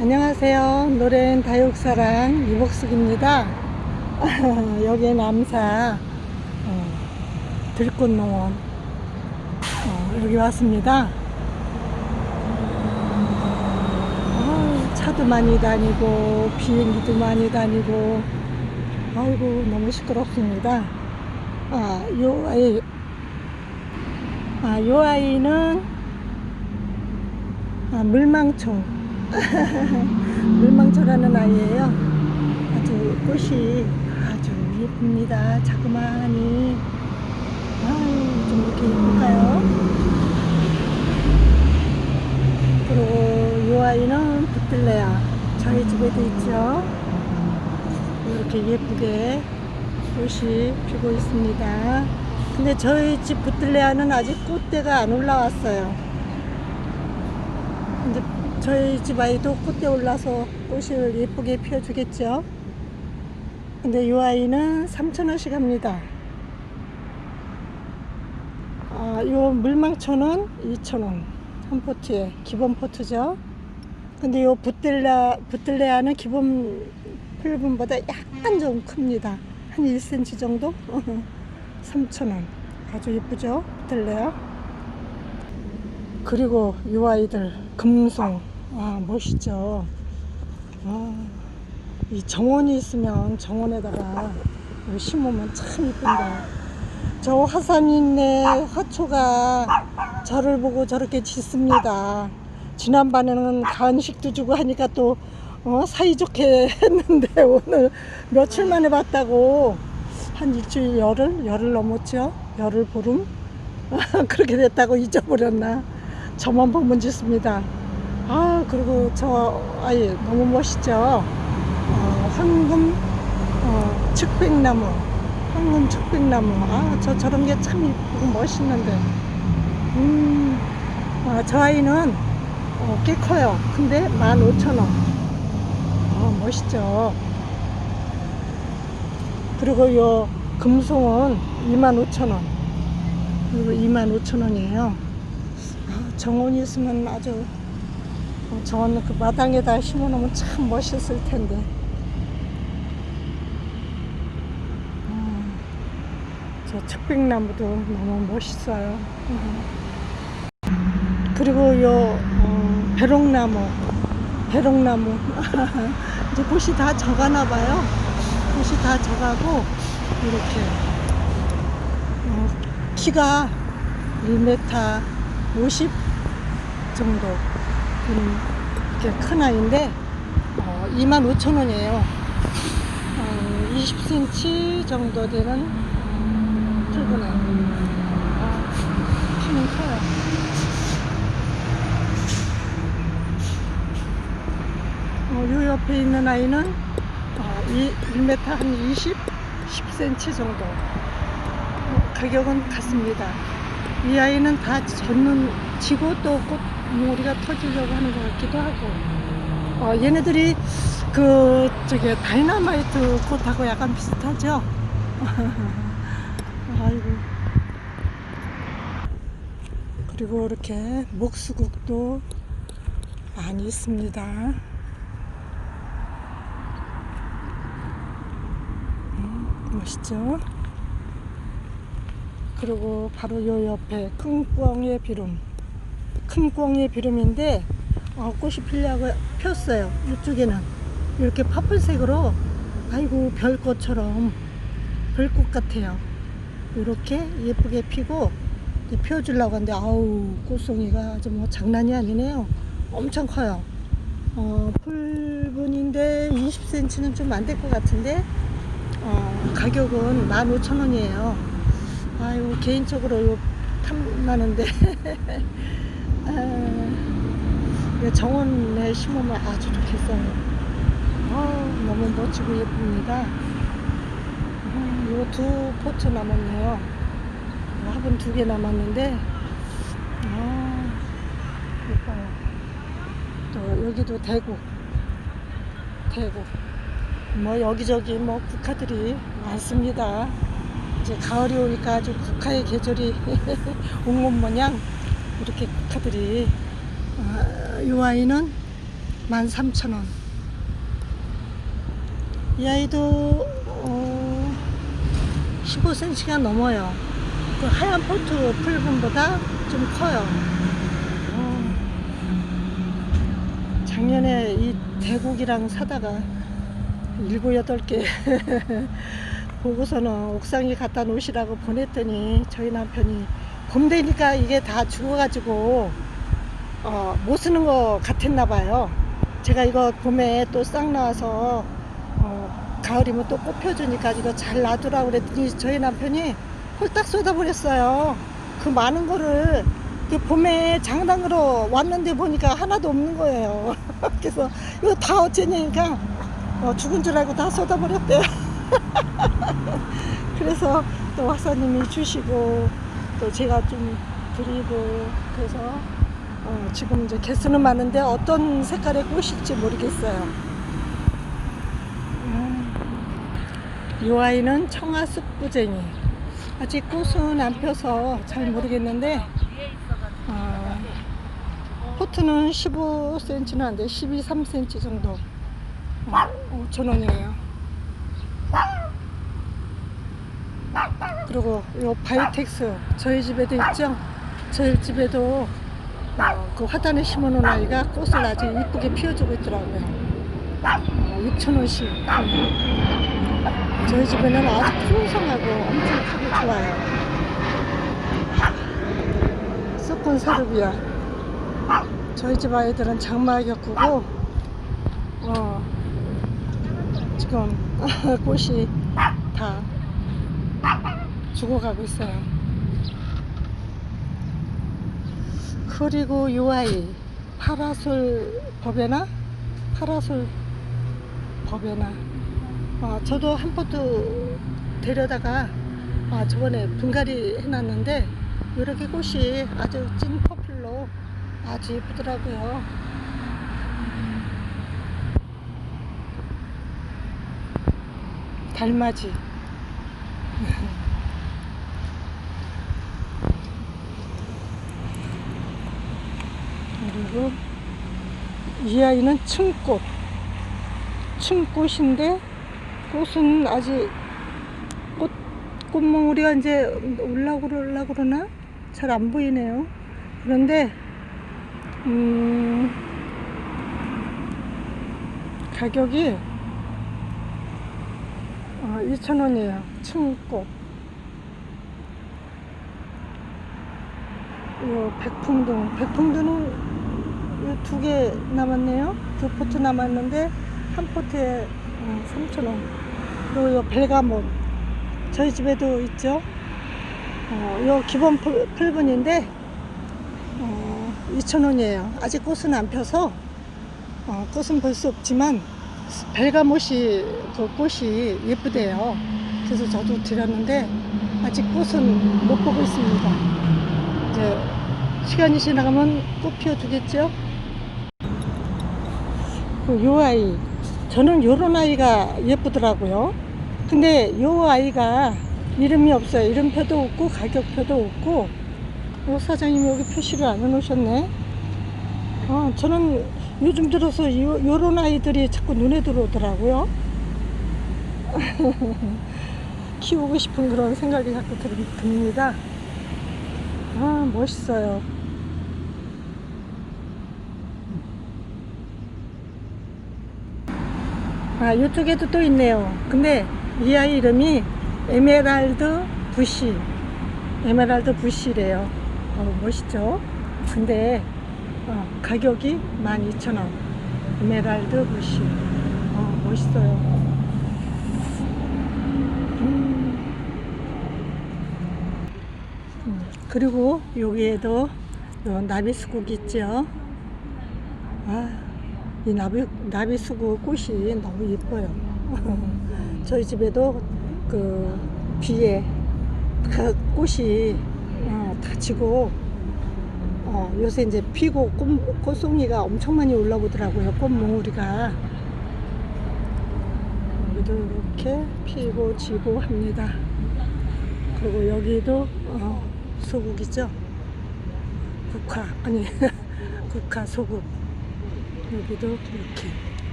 안녕하세요. 노래는 다육사랑 이복숙입니다. 여기 남사 어, 들꽃농원 어, 여기 왔습니다. 어, 차도 많이 다니고 비행기도 많이 다니고 아이고 너무 시끄럽습니다. 아, 요 아이 아, 요 아이는 아, 물망초 물망초라는 아이예요. 아주 꽃이 아주 예쁩니다. 자그마하니 아유 좀 이렇게 예쁠까요? 그리고 이 아이는 붙들레야 저희 집에도 있죠. 이렇게 예쁘게 꽃이 피고 있습니다. 근데 저희 집 붙들레아는 아직 꽃대가 안 올라왔어요. 이제 저희 집 아이도 꽃대 올라서 꽃을 예쁘게 피워주겠죠. 근데 이 아이는 3,000원씩 합니다. 아, 이 물망초는 2,000원. 한 포트에 기본 포트죠. 근데 이 붙들레, 붙들레아는 기본 풀분보다 약간 좀 큽니다. 한 1cm 정도? 3,000원. 아주 예쁘죠? 붙들레아. 그리고 이 아이들 금송 아 멋있죠? 아, 이 정원이 있으면 정원에다가 심으면 참 이쁜데. 저 화산인네. 화초가 저를 보고 저렇게 짖습니다. 지난번에는 간식도 주고 하니까 또 어, 사이좋게 했는데 오늘 며칠 만에 봤다고. 한 일주일 열흘? 열흘 넘었죠? 열흘 보름? 그렇게 됐다고 잊어버렸나? 저만 보면 짓습니다. 아 그리고 저 아이 너무 멋있죠. 어, 황금 어, 측백나무, 황금 측백나무. 아저 저런 게 참 이쁘고 멋있는데. 음, 아, 저 아이는 어, 꽤 커요. 근데 15,000원. 아 멋있죠. 그리고 요 금송은 25,000원. 그리고 25,000원이에요. 정원이 있으면 아주 어, 정원 그 마당에다 심어놓으면 참 멋있을 텐데. 음, 저 측백나무도 너무 멋있어요. 음. 그리고 요 어, 배롱나무, 배롱나무 이제 꽃이 다 져가나 봐요. 꽃이 다 져가고 이렇게 어, 키가 1m 50 정도 되는 이렇게 큰 아이인데 어, 25,000원이에요. 어, 20cm 정도 되는 붉은 아이. 어, 키는 커요. 어, 요 옆에 있는 아이는 어, 이, 1m 한 20, 10cm 정도. 어, 가격은 같습니다. 이 아이는 다 젖는 지고 또 꽃 무리가 터지려고 하는 것 같기도 하고. 어, 얘네들이 그 저기 다이나마이트 꽃하고 약간 비슷하죠? 아이고. 그리고 이렇게 목수국도 많이 있습니다. 음, 멋있죠? 그리고 바로 요 옆에 큰 꽝의 비름 큰 꽝의 비름인데 어, 꽃이 피려고 폈어요. 이쪽에는. 이렇게 파란색으로 아이고 별꽃처럼 별꽃 같아요. 이렇게 예쁘게 피고 피워주려고 하는데 아우 꽃송이가 아주 뭐 장난이 아니네요. 엄청 커요. 어, 풀분인데 20cm는 좀 안 될 것 같은데 어, 가격은 15,000원이에요. 아유 개인적으로 요 탐나는데 아, 정원에 심으면 아주 좋겠어요 아, 너무 멋지고 예쁩니다. 요두 포트 남았네요. 화분 두 개 남았는데. 아 예뻐요. 또 여기도 대구. 대구. 뭐 여기저기 뭐 국화들이 많습니다. 이제 가을이 오니까 아주 국화의 계절이 온 것 모양 이렇게 국화들이 아, 이 아이는 13,000원. 이 아이도 어, 15cm가 넘어요. 그 하얀 포트 풀분보다 좀 커요. 어, 작년에 이 대국이랑 사다가 일곱 여덟 개 보고서는 옥상에 갖다 놓으시라고 보냈더니 저희 남편이 봄 되니까 이게 다 죽어가지고 어, 못 쓰는 것 같았나 봐요. 제가 이거 봄에 또 싹 나와서 어, 가을이면 또 꽃 펴주니까 이거 잘 놔두라고 그랬더니 저희 남편이 홀딱 쏟아버렸어요. 그 많은 거를 그 봄에 장당으로 왔는데 보니까 하나도 없는 거예요. 그래서 이거 다 어쩌냐니까 어, 죽은 줄 알고 다 쏟아버렸대요. 그래서 또 화사님이 주시고 또 제가 좀 드리고 그래서 어, 지금 이제 개수는 많은데 어떤 색깔의 꽃일지 모르겠어요. 음, 이 아이는 청아쑥 꾸쟁이. 아직 꽃은 안 펴서 잘 모르겠는데 어, 포트는 15cm는 안 돼. 12, 3cm 정도. 어, 5,000원이에요. 그리고 요 바이텍스 저희 집에도 있죠. 저희 집에도 어, 그 화단에 심어놓은 아이가 꽃을 아주 이쁘게 피워주고 있더라고요. 어, 6,000원씩. 저희 집에는 아주 풍성하고 엄청 크고 좋아요. 썩은 사르비아. 저희 집 아이들은 장마 겪고 어, 지금 꽃이 다 죽어가고 있어요. 그리고 요 아이 파라솔 법에나 파라솔 법에나 아, 저도 한 포트 데려다가 아, 저번에 분갈이 해놨는데 이렇게 꽃이 아주 찐 퍼플로 아주 예쁘더라고요. 달맞이. 그리고 이 아이는 층꽃. 층꽃인데 꽃은 아직 꽃 꽃몽우리가 이제 올라고 그러려고 그러나 잘 안 보이네요. 그런데 음 가격이 어, 2,000원이에요. 층꽃. 이 백풍등. 백풍등은 두 개 남았네요. 두 포트 남았는데 한 포트에 어, 3,000원. 그리고 이 벨가몬. 저희 집에도 있죠. 어, 요 기본 풀- 풀분인데 어, 2,000원이에요. 아직 꽃은 안 펴서 어, 꽃은 볼 수 없지만 벨가못이 그 꽃이 예쁘대요. 그래서 저도 드렸는데 아직 꽃은 못 보고 있습니다. 이제 시간이 지나가면 꽃 피워주겠죠? 그요 아이 저는 요런 아이가 예쁘더라고요. 근데 요 아이가 이름이 없어요. 이름표도 없고 가격표도 없고 요 사장님이 여기 표시를 안 해놓으셨네. 어, 저는 요즘 들어서 요, 요런 아이들이 자꾸 눈에 들어오더라고요. 키우고 싶은 그런 생각이 자꾸 들, 듭니다. 아, 멋있어요. 아, 이쪽에도 또 있네요. 근데 이 아이 이름이 에메랄드 부시. 에메랄드 부시래요. 어, 멋있죠? 근데 어, 가격이 12,000원. 에메랄드 부시. 어, 멋있어요. 음. 음, 그리고 여기에도 요 나비수국 있죠. 아, 이 나비, 나비수국 꽃이 너무 예뻐요. 저희 집에도 그 비에 그 꽃이 어, 다 지고 어, 요새 이제 피고 꽃, 꽃송이가 엄청 많이 올라오더라고요. 꽃몽우리가. 여기도 이렇게 피고 지고 합니다. 그리고 여기도 어, 소국이죠. 국화 아니 국화 소국. 여기도 이렇게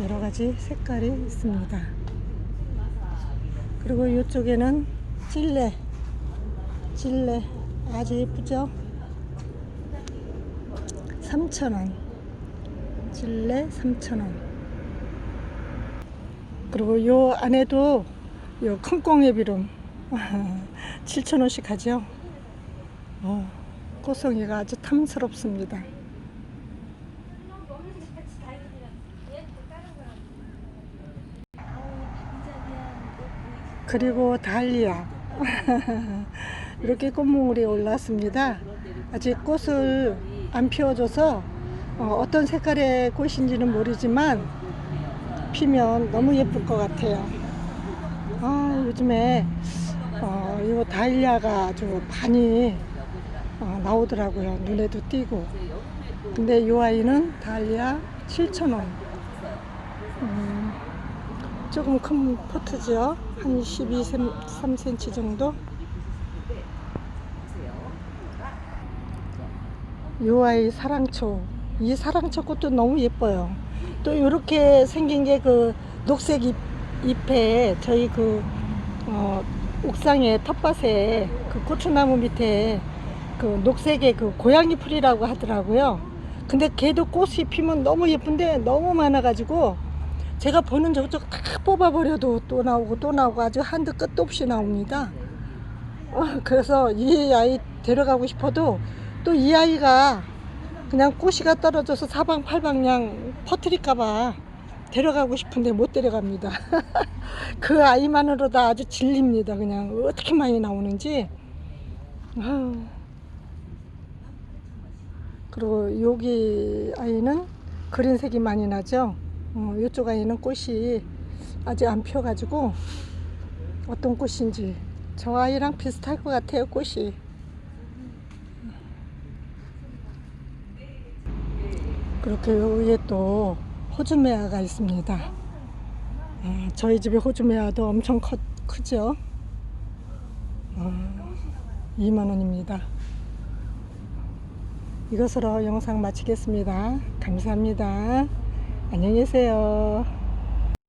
여러 가지 색깔이 있습니다. 그리고 이쪽에는 찔레, 찔레 아주 예쁘죠? 3,000원. 찔레 3,000원. 그리고 요 안에도 요큰 꽁의 비름 7,000원씩 하죠. 어, 꽃송이가 아주 탐스럽습니다. 그리고 달리아 이렇게 꽃몽울이 올랐습니다. 아직 꽃을 안 피워줘서 어, 떤 색깔의 꽃인지는 모르지만 피면 너무 예쁠 것 같아요. 아, 요즘에 어, 이 다일리아가 아주 많이 어, 나오더라고요. 눈에도 띄고. 근데 이 아이는 다일리아 7,000원. 음, 조금 큰 포트죠. 한 12, 3cm 정도. 요 아이 사랑초. 이 사랑초 꽃도 너무 예뻐요. 또 이렇게 생긴 게 그 녹색 잎, 잎에 저희 그 어, 옥상에 텃밭에 그 고추나무 밑에 그 녹색의 그 고양이 풀이라고 하더라고요. 근데 걔도 꽃이 피면 너무 예쁜데 너무 많아가지고 제가 보는 저쪽 다 뽑아버려도 또 나오고 또 나오고 아주 한도 끝도 없이 나옵니다. 어, 그래서 이 아이 데려가고 싶어도 또 이 아이가 그냥 꼬시가 떨어져서 사방팔방냥 퍼뜨릴까봐 데려가고 싶은데 못 데려갑니다. 그 아이만으로도 아주 질립니다. 그냥 어떻게 많이 나오는지. 그리고 여기 아이는 그린색이 많이 나죠. 어, 이쪽 아이는 꽃이 아직 안 펴가지고 어떤 꽃인지 저 아이랑 비슷할 것 같아요. 꽃이. 그렇게 위에 또 호주메아가 있습니다. 아, 저희 집에 호주메아도 엄청 커, 크죠. 아, 2만원입니다. 이것으로 영상 마치겠습니다. 감사합니다. 안녕히 계세요.